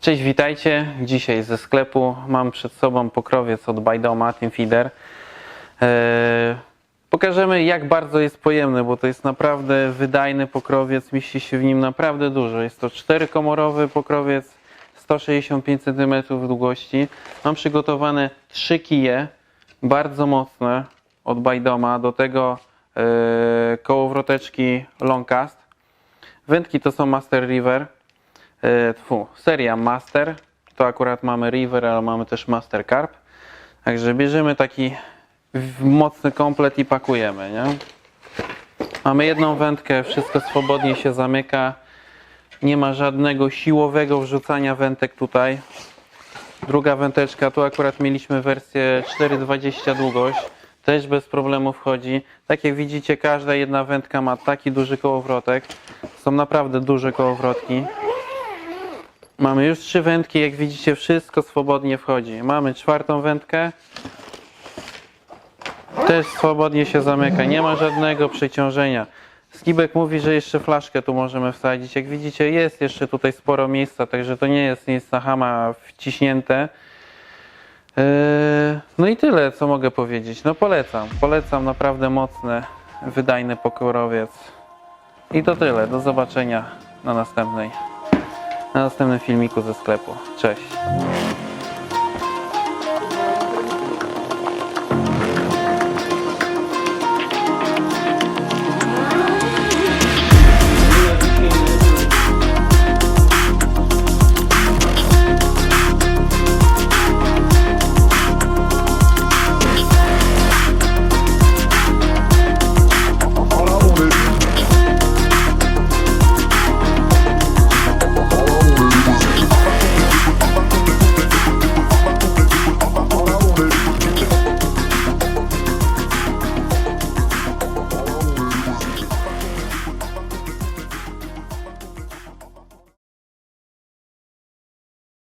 Cześć, witajcie. Dzisiaj ze sklepu mam przed sobą pokrowiec od Bajdoma, Team Feeder. Eee, pokażemy jak bardzo jest pojemny, bo to jest naprawdę wydajny pokrowiec, mieści się w nim naprawdę dużo. Jest to czterykomorowy pokrowiec, 165 cm długości. Mam przygotowane trzy kije, bardzo mocne od Bajdoma, do tego eee, kołowroteczki Longcast. Wędki to są Master River. E, Tfu, seria Master. To akurat mamy River, ale mamy też Master Carp. Także bierzemy taki mocny komplet i pakujemy, nie? Mamy jedną wędkę, wszystko swobodnie się zamyka. Nie ma żadnego siłowego wrzucania wędek tutaj. Druga wędeczka, tu akurat mieliśmy wersję 4,20 długość. Też bez problemu wchodzi. Tak jak widzicie, każda jedna wędka ma taki duży kołowrotek. Są naprawdę duże kołowrotki. Mamy już trzy wędki, jak widzicie, wszystko swobodnie wchodzi. Mamy czwartą wędkę. Też swobodnie się zamyka, nie ma żadnego przeciążenia. Skibek mówi, że jeszcze flaszkę tu możemy wsadzić. Jak widzicie, jest jeszcze tutaj sporo miejsca, także to nie jest nic na hama wciśnięte. Eee, No i tyle, co mogę powiedzieć. No polecam, polecam naprawdę mocny, wydajny pokorowiec. I to tyle, do zobaczenia na następnej na następnym filmiku ze sklepu. Cześć!